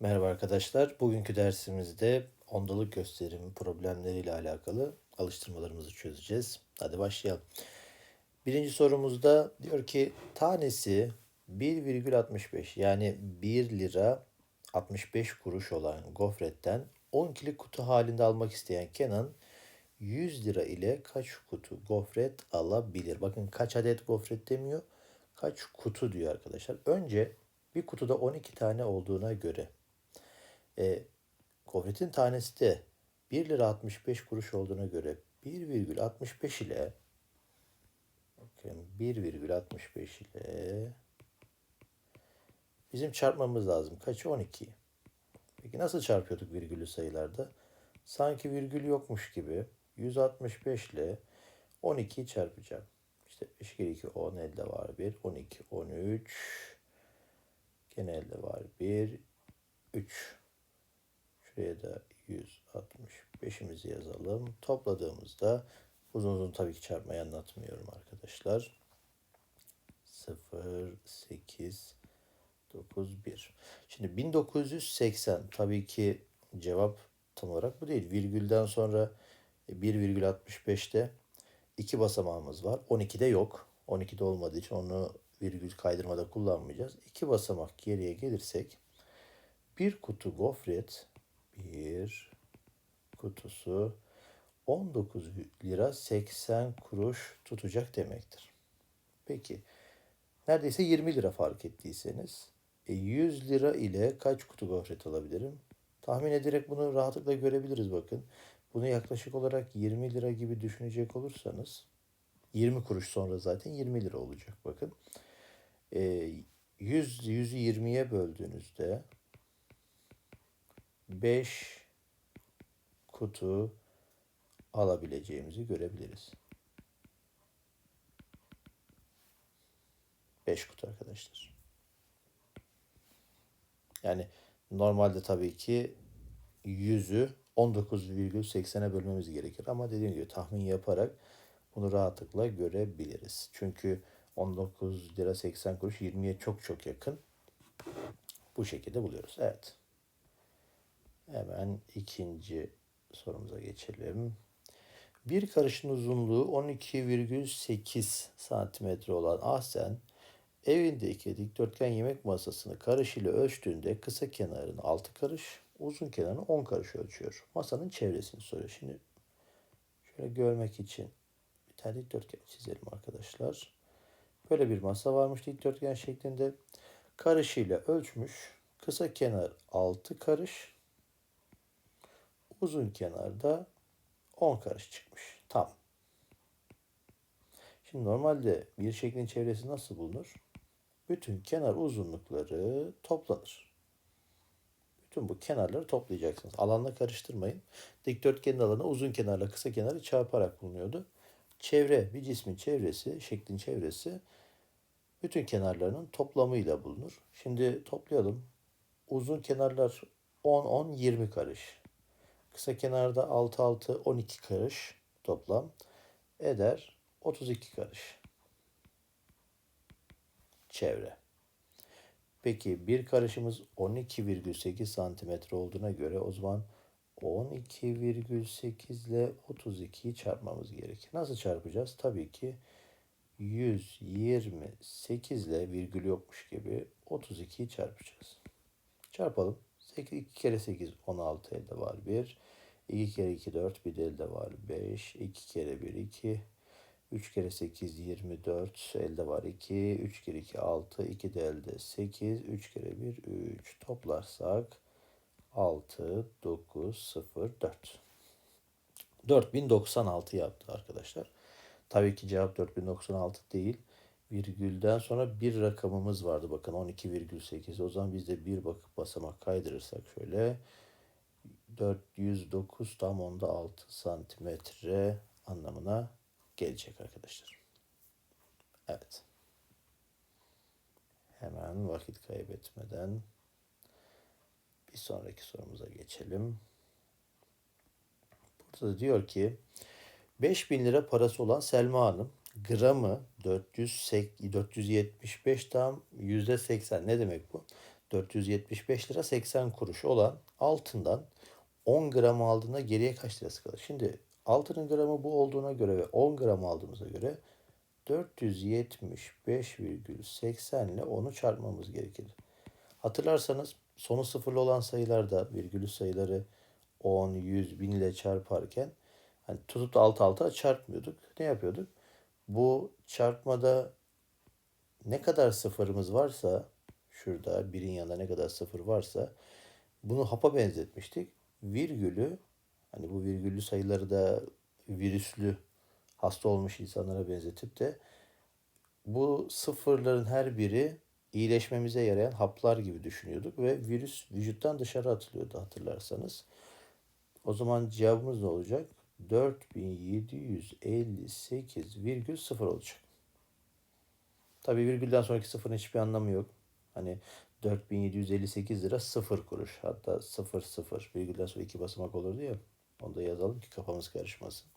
Merhaba arkadaşlar. Bugünkü dersimizde ondalık gösterim problemleriyle alakalı alıştırmalarımızı çözeceğiz. Hadi başlayalım. Birinci sorumuzda diyor ki tanesi 1,65 yani 1 lira 65 kuruş olan gofretten 10 kili kutu halinde almak isteyen Kenan 100 lira ile kaç kutu gofret alabilir? Bakın kaç adet gofret demiyor, kaç kutu diyor arkadaşlar. Önce bir kutuda 12 tane olduğuna göre e, gofretin tanesi de 1 lira 65 kuruş olduğuna göre 1,65 ile bakın 1,65 ile bizim çarpmamız lazım. Kaçı? 12. Peki nasıl çarpıyorduk virgülü sayılarda? Sanki virgül yokmuş gibi 165 ile 12'yi çarpacağım. İşte 5 kere 2 10 elde var 1. 12 13 gene elde var 1 3 Şuraya da 165'imizi yazalım. Topladığımızda uzun uzun tabii ki çarpmayı anlatmıyorum arkadaşlar. 0, 8, 9, 1. Şimdi 1980 tabii ki cevap tam olarak bu değil. Virgülden sonra 1,65'te iki basamağımız var. 12'de yok. 12'de olmadığı için onu virgül kaydırmada kullanmayacağız. İki basamak geriye gelirsek bir kutu gofret bir kutusu 19 lira 80 kuruş tutacak demektir. Peki neredeyse 20 lira fark ettiyseniz e, 100 lira ile kaç kutu gofret alabilirim? Tahmin ederek bunu rahatlıkla görebiliriz bakın. Bunu yaklaşık olarak 20 lira gibi düşünecek olursanız 20 kuruş sonra zaten 20 lira olacak bakın. E, 100, 100'ü 20'ye böldüğünüzde 5 kutu alabileceğimizi görebiliriz. 5 kutu arkadaşlar. Yani normalde tabii ki 100'ü 19,80'e bölmemiz gerekir. Ama dediğim gibi tahmin yaparak bunu rahatlıkla görebiliriz. Çünkü 19 lira 80 kuruş 20'ye çok çok yakın. Bu şekilde buluyoruz. Evet. Hemen ikinci sorumuza geçelim. Bir karışın uzunluğu 12,8 santimetre olan Ahsen evindeki dikdörtgen yemek masasını karış ile ölçtüğünde kısa kenarını 6 karış, uzun kenarını 10 karış ölçüyor. Masanın çevresini soruyor. Şimdi şöyle görmek için bir tane dikdörtgen çizelim arkadaşlar. Böyle bir masa varmış dikdörtgen şeklinde. Karışıyla ölçmüş. Kısa kenar 6 karış, uzun kenarda 10 karış çıkmış. Tam. Şimdi normalde bir şeklin çevresi nasıl bulunur? Bütün kenar uzunlukları toplanır. Bütün bu kenarları toplayacaksınız. Alanla karıştırmayın. Dikdörtgenin alanı uzun kenarla kısa kenarı çarparak bulunuyordu. Çevre, bir cismin çevresi, şeklin çevresi bütün kenarlarının toplamıyla bulunur. Şimdi toplayalım. Uzun kenarlar 10, 10, 20 karış. Kısa kenarda 6 6 12 karış toplam eder 32 karış. Çevre. Peki bir karışımız 12,8 santimetre olduğuna göre o zaman 12,8 ile 32'yi çarpmamız gerekir. Nasıl çarpacağız? Tabii ki 128 ile virgül yokmuş gibi 32'yi çarpacağız. Çarpalım. 8, 2 kere 8 16 elde var 1. 2 kere 2 4 bir de elde var 5. 2 kere 1 2. 3 kere 8 24 elde var 2. 3 kere 2 6. 2 de elde 8. 3 kere 1 3. Toplarsak 6 9 0 4. 4096 yaptı arkadaşlar. Tabii ki cevap 4096 değil virgülden sonra bir rakamımız vardı. Bakın 12,8. O zaman biz de bir bakıp basamak kaydırırsak şöyle 409 tam onda 6 santimetre anlamına gelecek arkadaşlar. Evet. Hemen vakit kaybetmeden bir sonraki sorumuza geçelim. Burada da diyor ki 5000 lira parası olan Selma Hanım gramı 400, 475 tam yüzde 80 ne demek bu? 475 lira 80 kuruş olan altından 10 gram aldığında geriye kaç lirası kalır? Şimdi altının gramı bu olduğuna göre ve 10 gram aldığımıza göre 475,80 ile onu çarpmamız gerekir. Hatırlarsanız sonu sıfırlı olan sayılarda virgülü sayıları 10, 100, 1000 ile çarparken hani tutup da alt alta çarpmıyorduk. Ne yapıyorduk? Bu çarpmada ne kadar sıfırımız varsa şurada birin yanında ne kadar sıfır varsa bunu hapa benzetmiştik. Virgülü hani bu virgüllü sayıları da virüslü hasta olmuş insanlara benzetip de bu sıfırların her biri iyileşmemize yarayan haplar gibi düşünüyorduk ve virüs vücuttan dışarı atılıyordu hatırlarsanız. O zaman cevabımız ne olacak? 4758,0 olacak. Tabii virgülden sonraki sıfırın hiçbir anlamı yok. Hani 4758 lira 0 kuruş. Hatta 0 0 virgülden sonra iki basamak olurdu ya. Onu da yazalım ki kafamız karışmasın.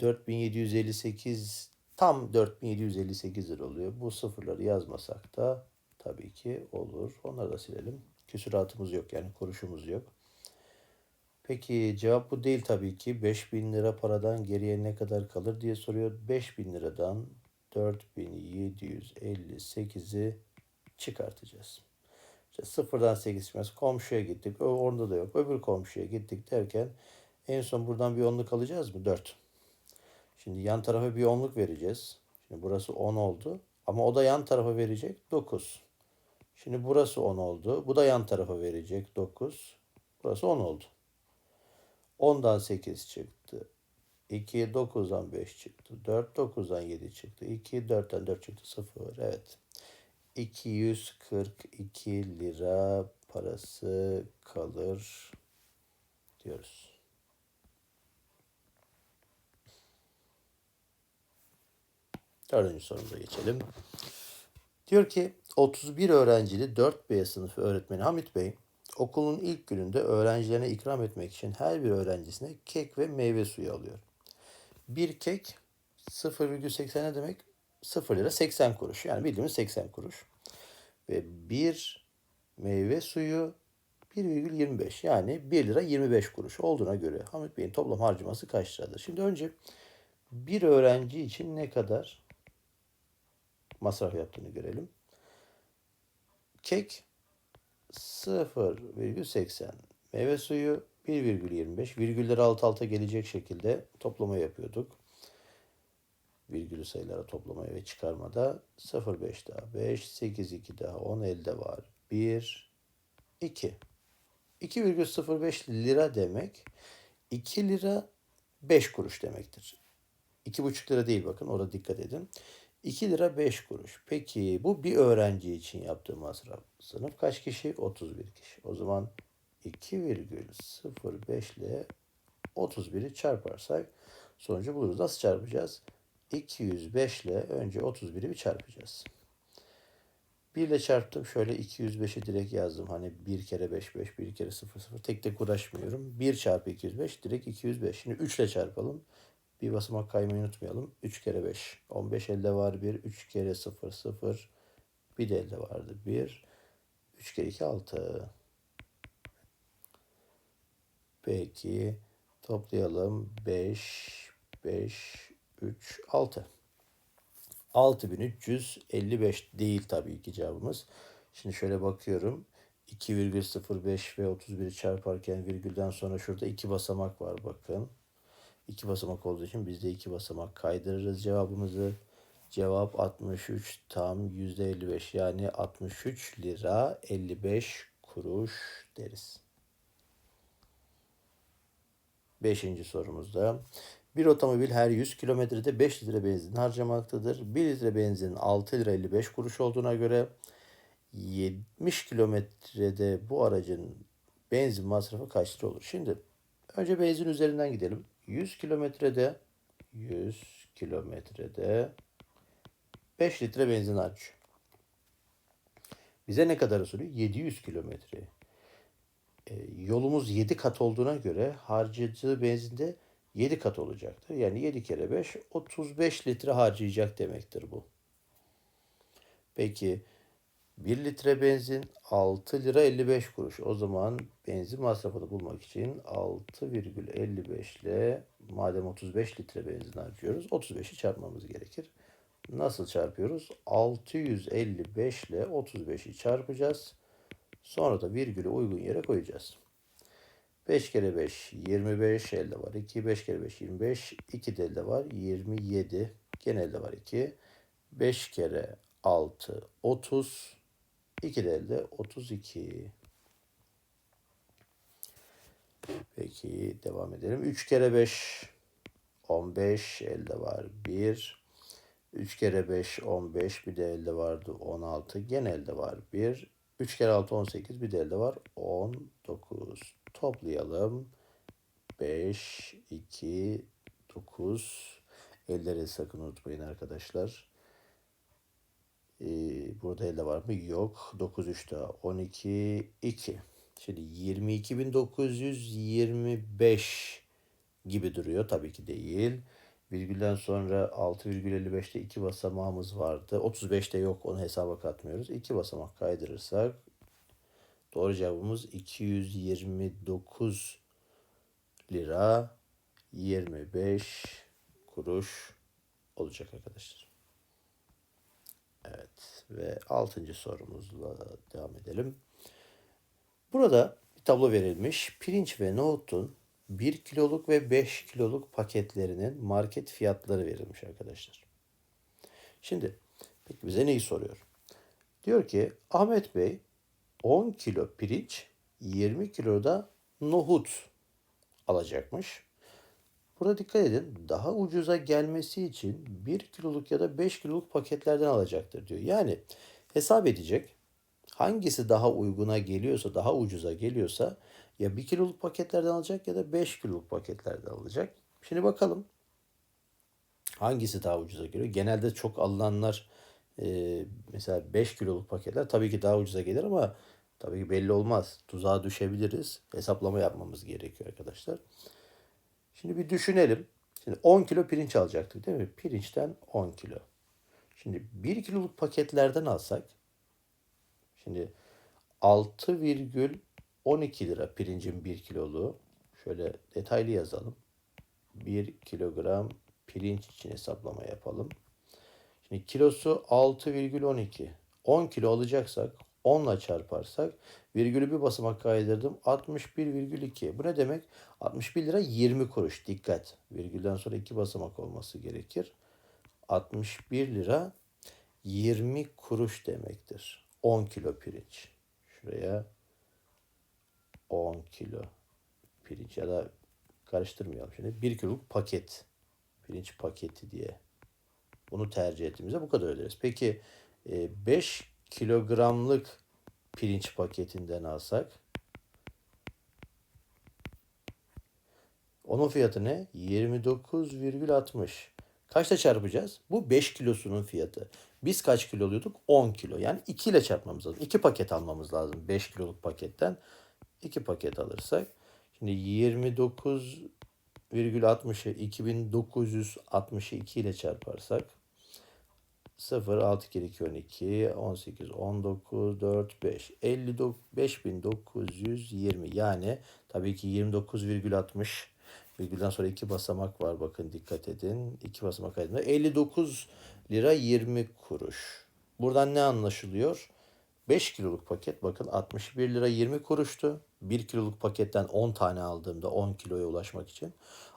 4758 tam 4758 lira oluyor. Bu sıfırları yazmasak da tabii ki olur. Onları da silelim. Küsuratımız yok yani kuruşumuz yok. Peki cevap bu değil tabii ki. 5000 lira paradan geriye ne kadar kalır diye soruyor. 5000 liradan 4758'i çıkartacağız. İşte sıfırdan 8 çıkmaz. Komşuya gittik. Orada da yok. Öbür komşuya gittik derken en son buradan bir onluk alacağız mı? 4. Şimdi yan tarafa bir onluk vereceğiz. Şimdi burası 10 oldu. Ama o da yan tarafa verecek 9. Şimdi burası 10 oldu. Bu da yan tarafa verecek 9. Burası 10 oldu. 10'dan 8 çıktı. 2 9'dan 5 çıktı. 4 9'dan 7 çıktı. 2 4'ten 4 çıktı. 0. Evet. 242 lira parası kalır diyoruz. Dördüncü sorumuza geçelim. Diyor ki 31 öğrencili 4B sınıfı öğretmeni Hamit Bey okulun ilk gününde öğrencilerine ikram etmek için her bir öğrencisine kek ve meyve suyu alıyor. Bir kek 0,80 ne demek? 0 lira 80 kuruş. Yani bildiğimiz 80 kuruş. Ve bir meyve suyu 1,25 yani 1 lira 25 kuruş olduğuna göre Hamit Bey'in toplam harcaması kaç liradır? Şimdi önce bir öğrenci için ne kadar masraf yaptığını görelim. Kek 0,80. Meyve suyu 1,25. Virgülleri alt alta gelecek şekilde toplama yapıyorduk. Virgülü sayılara toplamaya ve çıkarmada 0,5 daha 5, 8, 2 daha 10 elde var. 1, 2. 2,05 lira demek 2 lira 5 kuruş demektir. 2,5 lira değil bakın orada dikkat edin. 2 lira 5 kuruş. Peki bu bir öğrenci için yaptığı masraf. Sınıf kaç kişi? 31 kişi. O zaman 2,05 ile 31'i çarparsak sonucu buluruz. Nasıl çarpacağız? 205 ile önce 31'i bir çarpacağız. 1 ile çarptım. Şöyle 205'i direkt yazdım. Hani 1 kere 5 5, 1 kere 0 0. Tek tek uğraşmıyorum. 1 çarpı 205 direkt 205. Şimdi 3 ile çarpalım. Bir basamak kaymayı unutmayalım. 3 kere 5. 15 elde var 1. 3 kere 0 0. Bir de elde vardı 1. 3 kere 2 6. Peki toplayalım. 5 5 3 6. 6355 değil tabii ki cevabımız. Şimdi şöyle bakıyorum. 2,05 ve 31'i çarparken virgülden sonra şurada iki basamak var bakın. İki basamak olduğu için biz de iki basamak kaydırırız cevabımızı. Cevap 63 tam %55 yani 63 lira 55 kuruş deriz. Beşinci sorumuzda. Bir otomobil her 100 kilometrede 5 litre benzin harcamaktadır. 1 litre benzinin 6 lira 55 kuruş olduğuna göre 70 kilometrede bu aracın benzin masrafı kaç lira olur? Şimdi önce benzin üzerinden gidelim. 100 kilometrede 100 kilometrede 5 litre benzin harcıyor. Bize ne kadar sürüyor? 700 kilometre. E, yolumuz 7 kat olduğuna göre harcadığı benzinde 7 kat olacaktır. Yani 7 kere 5 35 litre harcayacak demektir bu. Peki 1 litre benzin 6 lira 55 kuruş. O zaman benzin masrafını bulmak için 6,55 ile madem 35 litre benzin harcıyoruz 35'i çarpmamız gerekir. Nasıl çarpıyoruz? 655 ile 35'i çarpacağız. Sonra da virgülü uygun yere koyacağız. 5 kere 5 25 elde var 2 5 kere 5 25 2 de elde var 27 gene elde var 2 5 kere 6 30 2 de elde 32 Peki devam edelim. 3 kere 5 15 elde var 1 3 kere 5 15 bir de elde vardı 16 gene elde var 1 3 kere 6 18 bir de elde var 19 toplayalım. 5 2 9 elleri sakın unutmayın arkadaşlar burada elde var mı yok 9 3 daha 12 2 şimdi 22.925 gibi duruyor tabii ki değil Virgülden sonra 6,55'te 2 basamağımız vardı. 35'te yok onu hesaba katmıyoruz. 2 basamak kaydırırsak doğru cevabımız 229 lira 25 kuruş olacak arkadaşlar. Evet ve 6. sorumuzla devam edelim. Burada bir tablo verilmiş. Pirinç ve nohutun 1 kiloluk ve 5 kiloluk paketlerinin market fiyatları verilmiş arkadaşlar. Şimdi peki bize neyi soruyor? Diyor ki Ahmet Bey 10 kilo pirinç 20 kilo da nohut alacakmış. Burada dikkat edin daha ucuza gelmesi için 1 kiloluk ya da 5 kiloluk paketlerden alacaktır diyor. Yani hesap edecek hangisi daha uyguna geliyorsa daha ucuza geliyorsa ya 1 kiloluk paketlerden alacak ya da 5 kiloluk paketlerden alacak. Şimdi bakalım hangisi daha ucuza geliyor. Genelde çok alınanlar e, mesela 5 kiloluk paketler tabii ki daha ucuza gelir ama tabii ki belli olmaz. Tuzağa düşebiliriz. Hesaplama yapmamız gerekiyor arkadaşlar. Şimdi bir düşünelim. Şimdi 10 kilo pirinç alacaktık değil mi? Pirinçten 10 kilo. Şimdi 1 kiloluk paketlerden alsak şimdi 6,12 lira pirincin 1 kiloluğu. Şöyle detaylı yazalım. 1 kilogram pirinç için hesaplama yapalım. Şimdi kilosu 6,12. 10 kilo alacaksak 10 ile çarparsak virgülü bir basamak kaydırdım. 61,2. Bu ne demek? 61 lira 20 kuruş. Dikkat. Virgülden sonra iki basamak olması gerekir. 61 lira 20 kuruş demektir. 10 kilo pirinç. Şuraya 10 kilo pirinç ya da karıştırmayalım şimdi. 1 kiloluk paket. Pirinç paketi diye. Bunu tercih ettiğimizde bu kadar öderiz. Peki 5 e, kilogramlık pirinç paketinden alsak onun fiyatı ne? 29,60. Kaçta çarpacağız? Bu 5 kilosunun fiyatı. Biz kaç kilo alıyorduk? 10 kilo. Yani 2 ile çarpmamız lazım. 2 paket almamız lazım 5 kiloluk paketten. 2 paket alırsak. Şimdi 29,60'ı 2962 ile çarparsak 0, 6 kere 2, 12, 18, 19, 4, 5, 55.920 yani tabii ki 29,60 virgülden sonra iki basamak var bakın dikkat edin. iki basamak aydınlığı 59 lira 20 kuruş. Buradan ne anlaşılıyor? 5 kiloluk paket bakın 61 lira 20 kuruştu. 1 kiloluk paketten 10 tane aldığımda 10 kiloya ulaşmak için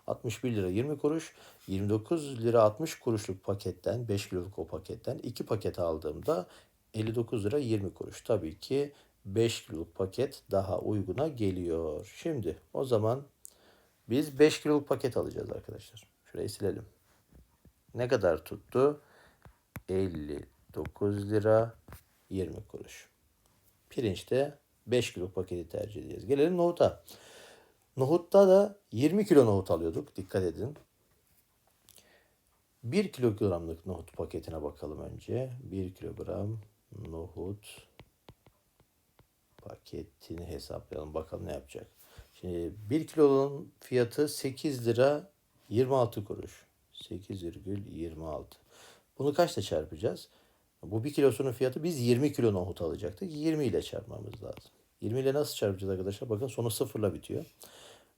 61 lira 20 kuruş. 29 lira 60 kuruşluk paketten 5 kiloluk o paketten 2 paket aldığımda 59 lira 20 kuruş. Tabii ki 5 kiloluk paket daha uyguna geliyor. Şimdi o zaman biz 5 kiloluk paket alacağız arkadaşlar. Şurayı silelim. Ne kadar tuttu? 59 lira 20 kuruş. Pirinçte 5 kilo paketi tercih edeceğiz. Gelelim nohuta. Nohutta da 20 kilo nohut alıyorduk. Dikkat edin. 1 kilogramlık nohut paketine bakalım önce. 1 kilogram nohut paketini hesaplayalım. Bakalım ne yapacak. Şimdi 1 kilonun fiyatı 8 lira 26 kuruş. 8,26. Bunu kaçla çarpacağız? Bu bir kilosunun fiyatı biz 20 kilo nohut alacaktık. 20 ile çarpmamız lazım. 20 ile nasıl çarpacağız arkadaşlar? Bakın sonu sıfırla bitiyor.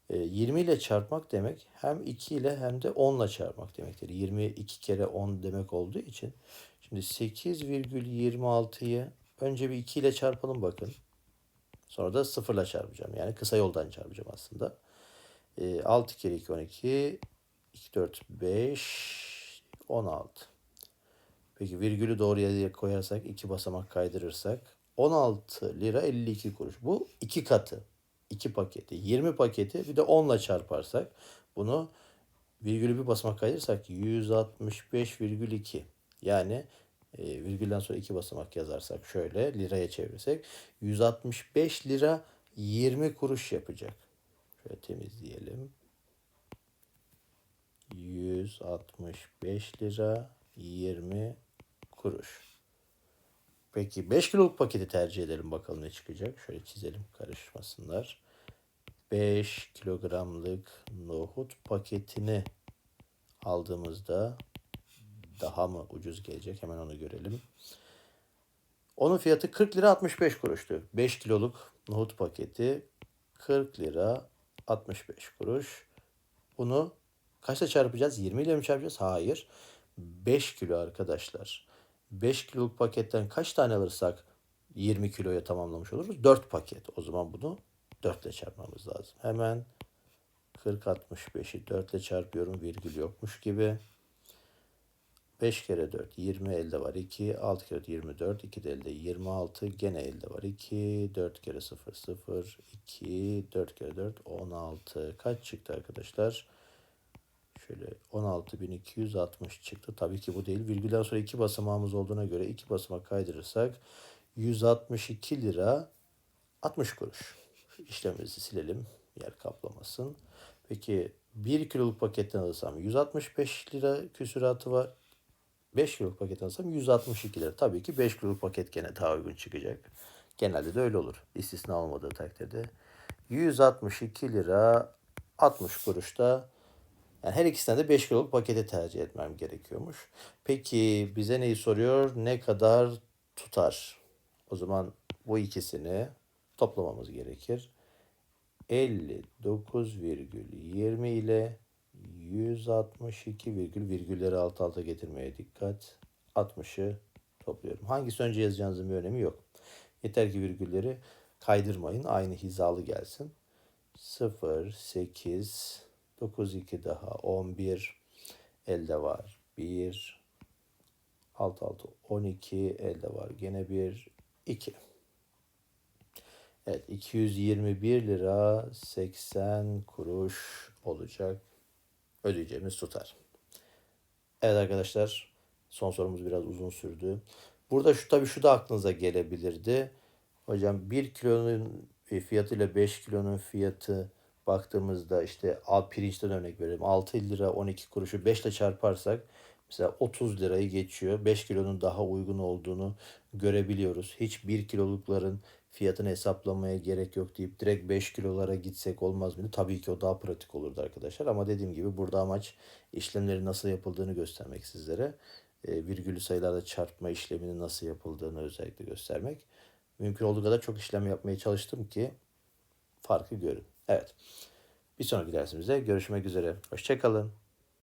E, 20 ile çarpmak demek hem 2 ile hem de 10 ile çarpmak demektir. 22 kere 10 demek olduğu için. Şimdi 8,26'yı önce bir 2 ile çarpalım bakın. Sonra da 0 ile çarpacağım. Yani kısa yoldan çarpacağım aslında. E, 6 kere 2 12. 2 4 5 16. Peki virgülü doğru yere koyarsak iki basamak kaydırırsak 16 lira 52 kuruş. Bu iki katı. İki paketi. 20 paketi bir de 10 ile çarparsak bunu virgülü bir basamak kaydırırsak 165,2. Yani e, virgülden sonra iki basamak yazarsak şöyle liraya çevirirsek 165 lira 20 kuruş yapacak. Şöyle temizleyelim. 165 lira 20 kuruş. Peki 5 kiloluk paketi tercih edelim bakalım ne çıkacak. Şöyle çizelim karışmasınlar. 5 kilogramlık nohut paketini aldığımızda daha mı ucuz gelecek? Hemen onu görelim. Onun fiyatı 40 lira 65 kuruştu. 5 kiloluk nohut paketi 40 lira 65 kuruş. Bunu kaçla çarpacağız? 20 ile mi çarpacağız? Hayır. 5 kilo arkadaşlar. 5 kiloluk paketten kaç tane alırsak 20 kiloya tamamlamış oluruz? 4 paket. O zaman bunu 4 ile çarpmamız lazım. Hemen 40 65'i 4 ile çarpıyorum. Virgül yokmuş gibi. 5 kere 4 20 elde var 2. 6 kere 4 24. 2 de elde 26. Gene elde var 2. 4 kere 0 0. 2. 4 kere 4 16. Kaç çıktı arkadaşlar? Şöyle 16.260 çıktı. Tabii ki bu değil. Virgülden sonra iki basamağımız olduğuna göre iki basamak kaydırırsak 162 lira 60 kuruş. İşlemimizi silelim. Yer kaplamasın. Peki 1 kiloluk paketten alırsam 165 lira küsuratı var. 5 kiloluk paketten alırsam 162 lira. Tabii ki 5 kiloluk paket gene daha uygun çıkacak. Genelde de öyle olur. İstisna olmadığı takdirde. 162 lira 60 kuruşta yani her ikisinden de 5 kiloluk paketi tercih etmem gerekiyormuş. Peki bize neyi soruyor? Ne kadar tutar? O zaman bu ikisini toplamamız gerekir. 59,20 ile 162 virgül virgülleri alt alta getirmeye dikkat. 60'ı topluyorum. Hangisi önce yazacağınızın bir önemi yok. Yeter ki virgülleri kaydırmayın. Aynı hizalı gelsin. 0, 8, 9, 2 daha 11 elde var. 1, 6, 6, 12 elde var. Gene 1, 2. Evet 221 lira 80 kuruş olacak. Ödeyeceğimiz tutar. Evet arkadaşlar son sorumuz biraz uzun sürdü. Burada şu tabii şu da aklınıza gelebilirdi. Hocam 1 kilonun fiyatı ile 5 kilonun fiyatı baktığımızda işte al pirinçten örnek verelim. 6 lira 12 kuruşu 5 ile çarparsak mesela 30 lirayı geçiyor. 5 kilonun daha uygun olduğunu görebiliyoruz. Hiç 1 kilolukların fiyatını hesaplamaya gerek yok deyip direkt 5 kilolara gitsek olmaz mıydı? Tabii ki o daha pratik olurdu arkadaşlar. Ama dediğim gibi burada amaç işlemlerin nasıl yapıldığını göstermek sizlere. E, virgülü sayılarda çarpma işleminin nasıl yapıldığını özellikle göstermek. Mümkün olduğu kadar çok işlem yapmaya çalıştım ki farkı görün. Evet. Bir sonraki dersimizde görüşmek üzere. Hoşçakalın.